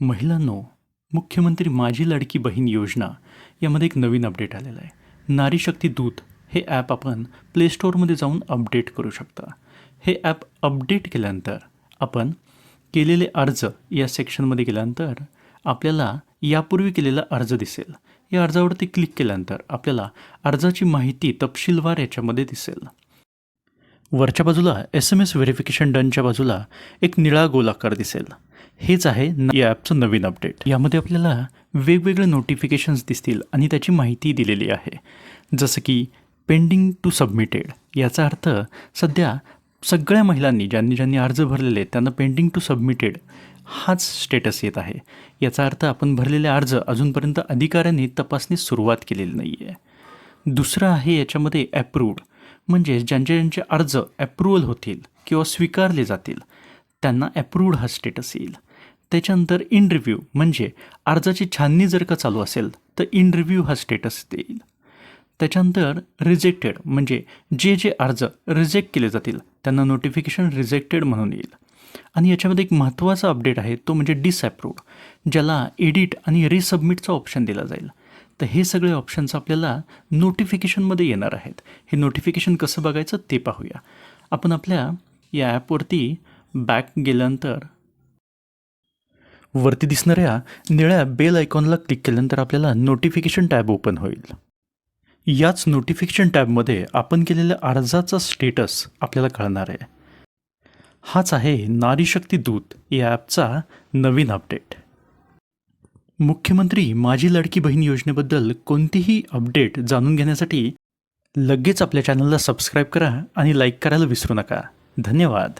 महिलांनो मुख्यमंत्री माझी लाडकी बहीण योजना यामध्ये एक नवीन अपडेट आलेलं आहे. नारी शक्ती दूत हे ॲप आपण प्ले स्टोअरमध्ये जाऊन अपडेट करू शकता. हे ॲप अपडेट केल्यानंतर आपण केलेले अर्ज या सेक्शनमध्ये गेल्यानंतर आपल्याला यापूर्वी केलेला अर्ज दिसेल. या अर्जावरती क्लिक केल्यानंतर आपल्याला अर्जाची माहिती तपशीलवार याच्यामध्ये दिसेल. वरच्या बाजूला एस एम एस व्हेरिफिकेशन डनच्या बाजूला एक निळा गोलाकार दिसेल. हेच आहे न- या ॲपचं नवीन अपडेट यामध्ये आपल्याला वेगवेगळे नोटिफिकेशन्स दिसतील आणि त्याची माहिती दिलेली आहे. जसं की पेंडिंग टू सबमिटेड याचा अर्थ सध्या सगळ्या महिलांनी ज्यांनी ज्यांनी अर्ज भरलेले आहेत त्यांना पेंडिंग टू सबमिटेड हाच स्टेटस येत आहे. याचा अर्थ आपण भरलेले अर्ज अजूनपर्यंत अधिकाऱ्यांनी तपासणीस सुरुवात केलेली नाही आहे दुसरं आहे याच्यामध्ये ॲप्रूव्ड म्हणजे ज्यांचे ज्यांचे अर्ज ॲप्रुव्हल होतील किंवा स्वीकारले जातील त्यांना ॲप्रूव्ड हा स्टेटस येईल. त्याच्यानंतर इन रिव्ह्यू म्हणजे अर्जाची छाननी जर का चालू असेल तर इन रिव्ह्यू हा स्टेटस देईल. त्याच्यानंतर रिजेक्टेड म्हणजे जे जे अर्ज रिजेक्ट केले जातील त्यांना नोटिफिकेशन रिजेक्टेड म्हणून येईल. आणि याच्यामध्ये एक महत्त्वाचा अपडेट आहे तो म्हणजे डिसॲप्रूव्ड ज्याला एडिट आणि रिसबमिटचा ऑप्शन दिला जाईल. तर हे सगळे ऑप्शन्स आपल्याला नोटिफिकेशनमध्ये येणार आहेत. हे नोटिफिकेशन कसं बघायचं ते पाहूया. आपण आपल्या या ॲपवरती बॅक गेल्यानंतर वरती दिसणाऱ्या निळ्या बेल आयकॉनला क्लिक केल्यानंतर आपल्याला नोटिफिकेशन टॅब ओपन होईल. याच नोटिफिकेशन टॅबमध्ये आपण केलेल्या अर्जाचा स्टेटस आपल्याला कळणार आहे. हाच आहे नारीशक्ती दूत या ॲपचा नवीन अपडेट मुख्यमंत्री माझी लडकी बहीण योजनेबद्दल कोणतीही अपडेट जाणून घेण्यासाठी लगेच आपल्या चॅनलला सबस्क्राईब करा आणि लाईक करायला विसरू नका. धन्यवाद.